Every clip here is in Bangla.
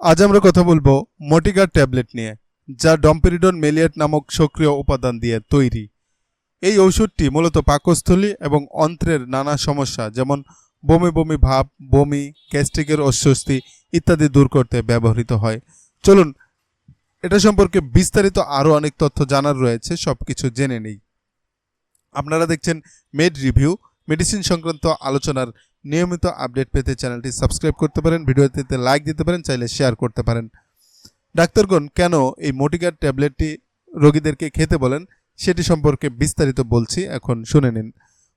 আজ আমরা কথা বলব মোটিগার ট্যাবলেট নিয়ে, যা ডম্পেরিডন মেলিয়েট নামক সক্রিয় উপাদান দিয়ে তৈরি। এই ঔষধটি মূলত পাকস্থলী এবং অন্ত্রের নানা সমস্যা, যেমন বমি বমি ভাব, বমি, গ্যাস্ট্রিকের অস্বস্তি ইত্যাদি দূর করতে ব্যবহৃত হয়। চলুন, এটা সম্পর্কে বিস্তারিত আরও অনেক তথ্য জানার রয়েছে সব কিছু জেনে নেই। আপনারা দেখছেন মেড রিভিউ, মেডিসিন সংক্রান্ত আলোচনার নিয়মিত আপডেট পেতে চ্যানেলটি সাবস্ক্রাইব করতে পারেন, ভিডিওটিতে লাইক দিতে পারেন, চাইলে শেয়ার করতে পারেন। ডাক্তারগণ, কেন এই মোটিকার ট্যাবলেটটি রোগীদেরকে খেতে বলেন? সেটি সম্পর্কে বিস্তারিত বলছি, এখন শুনে নিন।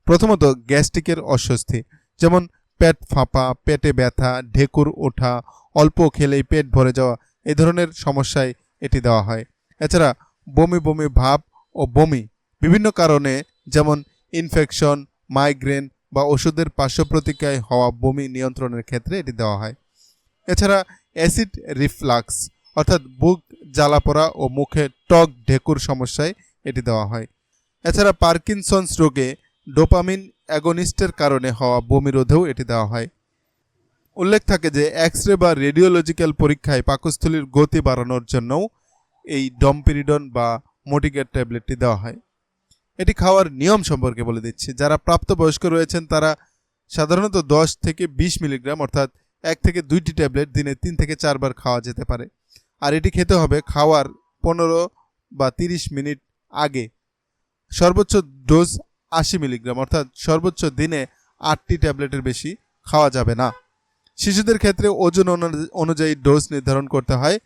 প্রথমত, গ্যাস্ট্রিকের অস্বস্তি, যেমন পেট ফাঁপা, পেটে ব্যথা, ঢেকুর ওঠা, অল্প খেলেই পেট ভরে যাওয়া এই ধরনের সমস্যায় এটি দেওয়া হয়। এছাড়া, বমি বমি ভাব ও বমি বিভিন্ন কারণে, যেমন ইনফেকশন মাইগ্রেন বা ওষুধের পার্শ্ব প্রতিক্রিয়ায় হওয়া বমি নিয়ন্ত্রণের ক্ষেত্রে এটি দেওয়া হয়। এছাড়া অ্যাসিড রিফ্লাক্স, অর্থাৎ বুক জ্বালাপোড়া ও মুখে টক ঢেকুর সমস্যায় এটি দেওয়া হয়। এছাড়া পার্কিনসন্স রোগে ডোপামিন অ্যাগনিস্টের কারণে হওয়া বমি রোধেও এটি দেওয়া হয়। উল্লেখ থাকে যে এক্স রে বা রেডিওলজিক্যাল পরীক্ষায় পাকস্থলীর গতি বাড়ানোর জন্যও এই ডমপিরিডন বা মোটিকেট ট্যাবলেটটি দেওয়া হয়। এটি খাওয়ার নিয়ম সম্পর্কে বলে দিচ্ছি। যারা প্রাপ্তবয়স্ক রয়েছেন, তারা সাধারণত দশ থেকে বিশ মিলিগ্রাম, অর্থাৎ এক থেকে দুইটি ট্যাবলেট দিনে তিন থেকে চারবার খাওয়া যেতে পারে। আর এটি খেতে হবে খাওয়ার পনেরো বা তিরিশ মিনিট আগে। সর্বোচ্চ ডোজ আশি মিলিগ্রাম, অর্থাৎ সর্বোচ্চ দিনে আটটি ট্যাবলেটের বেশি খাওয়া যাবে না। শিশুদের ক্ষেত্রে ওজন অনু- অনুযায়ী ডোজ নির্ধারণ করতে হয়।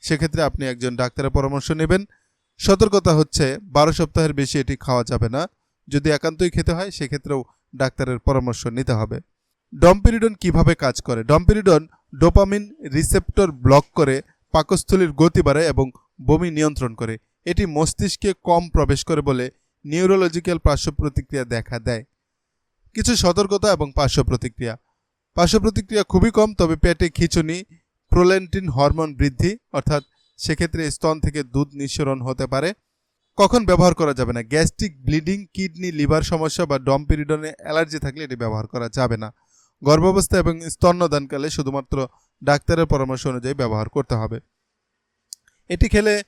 সেক্ষেত্রে আপনি একজন ডাক্তারের পরামর্শ নেবেন। সতর্কতা হচ্ছে, বারো সপ্তাহের বেশি এটি খাওয়া যাবে না। যদি একান্তই খেতে হয়, সেক্ষেত্রেও ডাক্তারের পরামর্শ নিতে হবে। ডম্পিরিডন কীভাবে কাজ করে? ডম্পিরিডন ডোপামিন রিসেপ্টর ব্লক করে, পাকস্থলীর গতি বাড়ায় এবং বমি নিয়ন্ত্রণ করে। এটি মস্তিষ্কে কম প্রবেশ করে বলে নিউরোলজিক্যাল পার্শ্ব প্রতিক্রিয়া দেখা দেয়। কিছু সতর্কতা এবং পার্শ্ব প্রতিক্রিয়া পার্শ্ব প্রতিক্রিয়া খুবই কম, তবে পেটে খিঁচুনি প্রোলেন্টিন হরমোন বৃদ্ধি, অর্থাৎ সেক্ষেত্রে স্তন থেকে দুধ নিঃসরণ হতে পারে। কখন ব্যবহার করা যাবে না? গ্যাস্ট্রিক ব্লিডিং, কিডনি, লিভার সমস্যা বা ডম্পিরিডনে অ্যালার্জি থাকলে এটি ব্যবহার করা যাবে না। গর্ভাবস্থা এবং স্তন্যদানকালে শুধুমাত্র ডাক্তারের পরামর্শ অনুযায়ী ব্যবহার করতে হবে। এটি খেলে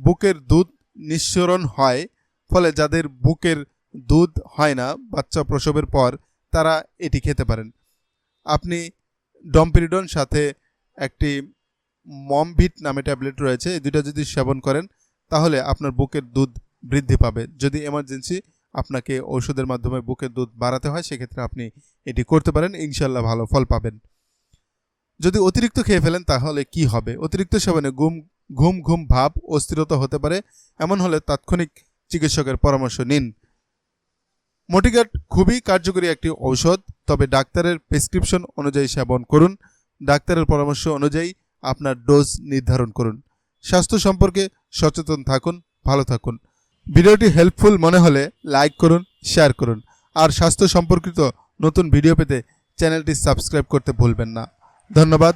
বুকের দুধ নিঃসরণ হয়, ফলে যাদের বুকের দুধ হয় না, বাচ্চা প্রসবের পর তারা এটি খেতে পারেন। আপনি ডম্পিরিডন সাথে একটি মমভিট নামে ট্যাবলেট রয়েছে, এই দুটো যদি সেবন করেন, তাহলে আপনার বুকের দুধ বৃদ্ধি পাবে। যদি এমার্জেন্সি আপনাকে ওষুধের মাধ্যমে বুকের দুধ বাড়াতে হয়, সেক্ষেত্রে আপনি এটি করতে পারেন ইনশাল্লাহ ভালো ফল পাবেন। যদি অতিরিক্ত খেয়ে ফেলেন, তাহলে কি হবে? অতিরিক্ত সেবনে ঘুম ঘুম ঘুম, ভাব, অস্থিরতা হতে পারে। এমন হলে তাৎক্ষণিক চিকিৎসকের পরামর্শ নিন। মোটিগাট খুবই কার্যকরী একটি ঔষধ, তবে ডাক্তারের প্রেসক্রিপশন অনুযায়ী সেবন করুন। ডাক্তারের পরামর্শ অনুযায়ী আপনার ডোজ নির্ধারণ করুন। স্বাস্থ্য সম্পর্কে সচেতন থাকুন, ভালো থাকুন। ভিডিওটি হেল্পফুল মনে হলে লাইক করুন শেয়ার করুন। আর স্বাস্থ্য সম্পর্কিত নতুন ভিডিও পেতে চ্যানেলটি সাবস্ক্রাইব করতে ভুলবেন না। ধন্যবাদ।